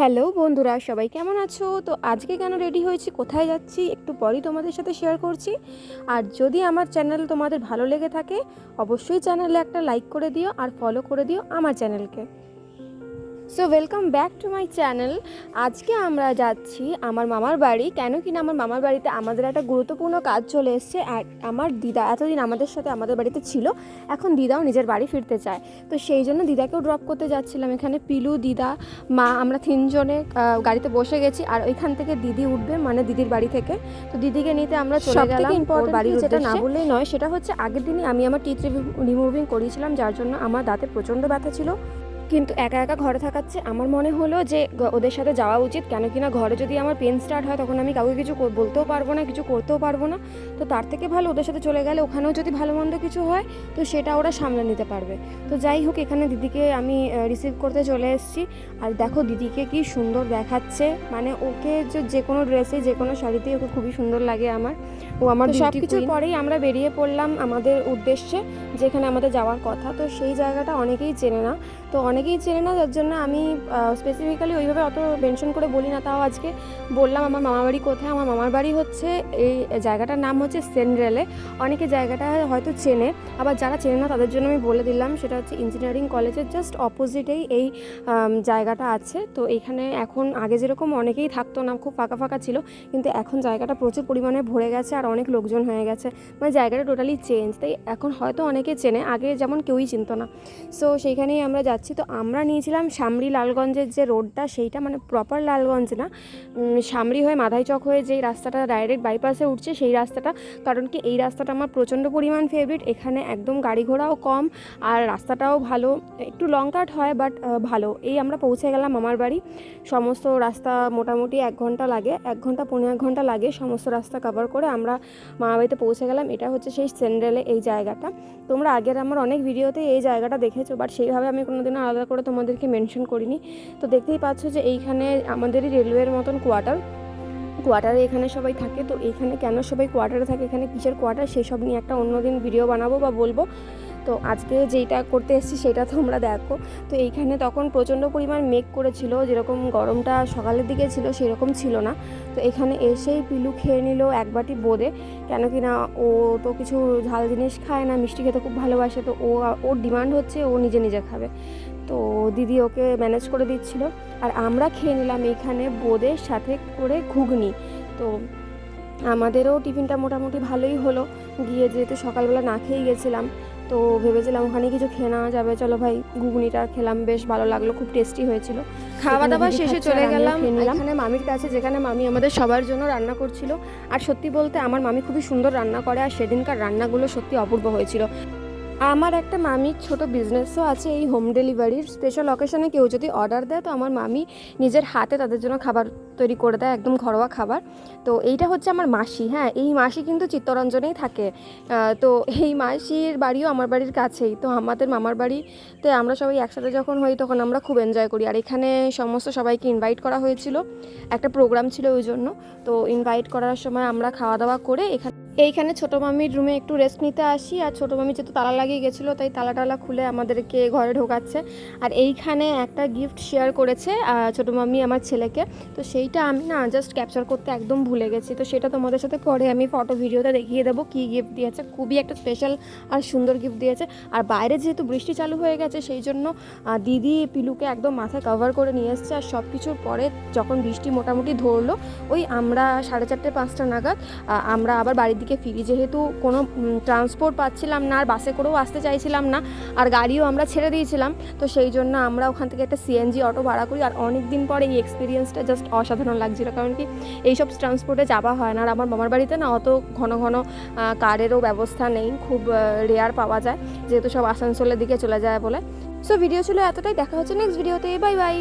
Hello বন্ধুরা, সবাই কেমন আছো? তো আজকে কেন রেডি হয়েছি, কোথায় যাচ্ছি, একটু পরই তোমাদের সাথে শেয়ার করছি। আর যদি আমার চ্যানেল তোমাদের ভালো লেগে থাকে, অবশ্যই চ্যানেলে একটা লাইক করে দিও আর ফলো করে দিও আমার চ্যানেলকে so welcome back to my channel আজকে আমরা যাচ্ছি আমার মামার বাড়ি কেন কি না আমার মামার বাড়িতে আমাদের একটা গুরুত্বপূর্ণ কাজ চলে এসছে। আমার দিদা এতদিন আমাদের সাথে আমাদের বাড়িতে ছিল এখন দিদাও নিজের বাড়ি ফিরতে চায়। তো সেই জন্য দিদাকেও ড্রপ করতে যাচ্ছিলাম। এখানে পিলু দিদা মা আমরা তিনজনে গাড়িতে বসে গেছি। আর ওইখান থেকে দিদি উঠবে মানে দিদির বাড়ি থেকে। তো দিদিকে নিতে আমরা চলে গেলাম। কি যেটা না বললেই নয় সেটা হচ্ছে আগের দিনই আমি আমার টিথ রিমুভিং করিয়েছিলাম যার জন্য আমার দাঁতে প্রচণ্ড ব্যথা ছিল। কিন্তু একা একা ঘরে থাকাচ্ছে আমার মনে হলো যে ওদের সাথে যাওয়া উচিত। কেন কিনা ঘরে যদি আমার পেন স্টার্ট হয় তখন আমি কাউকে কিছু বলতেও পারব না কিছু করতেও পারব না। তো তার থেকে ভালো ওদের সাথে চলে গেলে ওখানেও যদি ভালো মন্দ কিছু হয় তো সেটা ওরা সামলে নিতে পারবে। তো যাই হোক এখানে দিদিকে আমি রিসিভ করতে চলে এসেছি। আর দেখো দিদিকে কি সুন্দর দেখাচ্ছে। মানে ওকে যে যে কোনো ড্রেসে যে কোনো শাড়িতেই ওকে খুবই সুন্দর লাগে আমার। ও আমার সব কিছুর পরেই আমরা বেরিয়ে পড়লাম আমাদের উদ্দেশ্যে। যেখানে আমাদের যাওয়ার কথা, তো সেই জায়গাটা অনেকেই চেনে না। তো অনেকেই চেনে না, যার জন্য আমি স্পেসিফিক্যালি ওইভাবে অত মেনশন করে বলি না। তাও আজকে বললাম, আমার মামার বাড়ি কোথায়? আমার মামার বাড়ি হচ্ছে এই জায়গাটার নাম হচ্ছে সেন্ট্রেলে। অনেকে জায়গাটা হয়তো চেনে, আবার যারা চেনে না, তাদের জন্য আমি বলে দিলাম, সেটা হচ্ছে ইঞ্জিনিয়ারিং কলেজের জাস্ট অপোজিটেই এই জায়গাটা আছে। তো এখানে এখন আগে যেরকম অনেকেই থাকতো না, খুব ফাঁকা ফাঁকা ছিল, কিন্তু এখন জায়গাটা প্রচুর পরিমাণে ভরে গেছে, আর অনেক লোকজন হয়ে গেছে। মানে জায়গাটা টোটালি চেঞ্জ তাই এখন হয়তো অনেকে চেনে, আগে যেমন কেউই চিনত না। সো সেইখানেই আমরা যাচ্ছি। তো আমরা নিয়েছিলাম শামরি লালগঞ্জের যে রোডটা, সেইটা মানে প্রপার লালগঞ্জ না। শামরি হয়ে মাথাই চক হয়ে যেই রাস্তাটা ডাইরেক্ট বাইপাসে উঠছে, সেই রাস্তাটা। কারণ কি, এই রাস্তাটা আমার প্রচণ্ড পরিমাণ ফেভারিট এখানে একদম গাড়ি ঘোড়াও কম, আর রাস্তাটাও ভালো। একটু লং কাট হয় বাট ভালো। এই আমরা পৌঁছে গেলাম আমার বাড়ি। সমস্ত রাস্তা মোটামুটি এক ঘণ্টা লাগে, এক ঘণ্টা পনেরো এক ঘণ্টা লাগে সমস্ত রাস্তা কভার করে আমরা মামা বাড়িতে পৌঁছে গেলাম। এটা হচ্ছে সেই সেন্ডেলে এই জায়গাটা। তোমরা আগের আমার অনেক ভিডিওতে এই জায়গাটা দেখেছ বাট সেইভাবে আমি কোনো দিনও আলাদা করে তোমাদেরকে মেনশন করিনি। তো দেখতেই পাচ্ছ যে এইখানে আমাদেরই রেলওয়ের মতন কোয়ার্টার কোয়ার্টারে এখানে সবাই থাকে। তো এখানে কেন সবাই কোয়ার্টারে থাকে? এখানে কিসের কোয়ার্টার সেসব নিয়ে একটা অন্যদিন ভিডিও বানাবো বা বলব। তো আজকে যেইটা করতে এসেছি সেটা তোমরা দেখো। তো এইখানে তখন প্রচণ্ড পরিমাণ মেঘ করেছিল, যেরকম গরমটা সকালের দিকে ছিল সেরকম ছিল না। তো এখানে এসেই পিলু খেয়ে নিল এক বাটি বোঁদে, কেন কি না ও তো কিছু ঝাল জিনিস খায় না, মিষ্টি খেতে খুব ভালোবাসে, তো ও ওর ডিমান্ড হচ্ছে ও নিজে নিজে খাবে। তো দিদি ওকে ম্যানেজ করে দিচ্ছিল। আর আমরা খেয়ে নিলাম এইখানে বোঁদের সাথে করে ঘুগনি। তো আমাদেরও টিফিনটা মোটামুটি ভালোই হলো। গিয়ে যেহেতু সকালবেলা না খেয়ে গেছিলাম তো ভেবেছিলাম ওখানে কিছু খেয়ে নেওয়া যাবে। চলো ভাই ঘুগনিটা খেলাম বেশ ভালো লাগল খুব টেস্টি হয়েছিল। খাওয়া দাওয়া শেষে চলে গেলাম। এখানে মামির কাছে যেখানে মামি আমাদের সবার জন্য রান্না করছিল। আর সত্যি বলতে আমার মামি খুবই সুন্দর রান্না করে আর সেদিনকার রান্নাগুলো সত্যি অপূর্ব হয়েছিল। আমার একটা মামির ছোট বিজনেসও আছে এই হোম ডেলিভারির স্পেশাল অকেশনে কেউ যদি অর্ডার দেয়, তো আমার মামি নিজের হাতে তাদের জন্য খাবার তৈরি করে দেয়, একদম ঘরোয়া খাবার। তো এইটা হচ্ছে আমার মাসি হ্যাঁ? এই মাসি কিন্তু চিত্তরঞ্জনেই থাকে। তো এই মাসির বাড়িও আমার বাড়ির কাছেই। তো আমাদের মামার বাড়িতে আমরা সবাই একসাথে যখন হই, তখন আমরা খুব এনজয় করি। আর এখানে সমস্ত সবাইকে ইনভাইট করা হয়েছিল। একটা প্রোগ্রাম ছিল ওই জন্য। তো ইনভাইট করার সময় আমরা খাওয়া দাওয়া করে এখানে এইখানে ছোটো মামির রুমে একটু রেস্ট নিতে আসি, আর ছোটো মামি যেহেতু তালা লাগিয়ে গেছিল, তাই তালা টালা খুলে আমাদেরকে ঘরে ঢোকাচ্ছে। আর এইখানে একটা গিফট শেয়ার করেছে ছোটো মামি আমার ছেলেকে। তো সেইটা আমি না জাস্ট ক্যাপচার করতে একদম ভুলে গেছি। তো সেটা তোমাদের সাথে পরে আমি ফটো ভিডিওতে দেখিয়ে দেবো কী গিফট দিয়েছে। খুবই একটা স্পেশাল আর সুন্দর গিফট দিয়েছে। আর বাইরে যেহেতু বৃষ্টি চালু হয়ে গেছে, সেই জন্য দিদি পিলুকে একদম মাথায় কভার করে নিয়ে এসছে। আর সব কিছুর পরে যখন বৃষ্টি মোটামুটি ধরলো, ওই আমরা সাড়ে চারটে পাঁচটা নাগাদ আমরা আবার বাড়ির দিকে ফিরি। যেহেতু কোনো ট্রান্সপোর্ট পাচ্ছিলাম না, আর বাসে করেও আসতে চাইছিলাম না, আর গাড়িও আমরা ছেড়ে দিয়েছিলাম, তো সেই জন্য আমরা ওখান থেকে একটা সিএনজি অটো ভাড়া করি, আর অনেক দিন পরে এই এক্সপিরিয়েন্সটা জাস্ট অসাধারণ লাগছিল। কারণ কি, এইসব ট্রান্সপোর্টে যাওয়া হয় না, আর আমার মামার বাড়িতে না অত ঘন ঘন কারেরও ব্যবস্থা নেই, খুব রেয়ার পাওয়া যায়, যেহেতু সব আসানসোলের দিকে চলে যায় বলে। সো ভিডিও ছিল এতটাই, দেখা হচ্ছে নেক্সট ভিডিওতে বাই বাই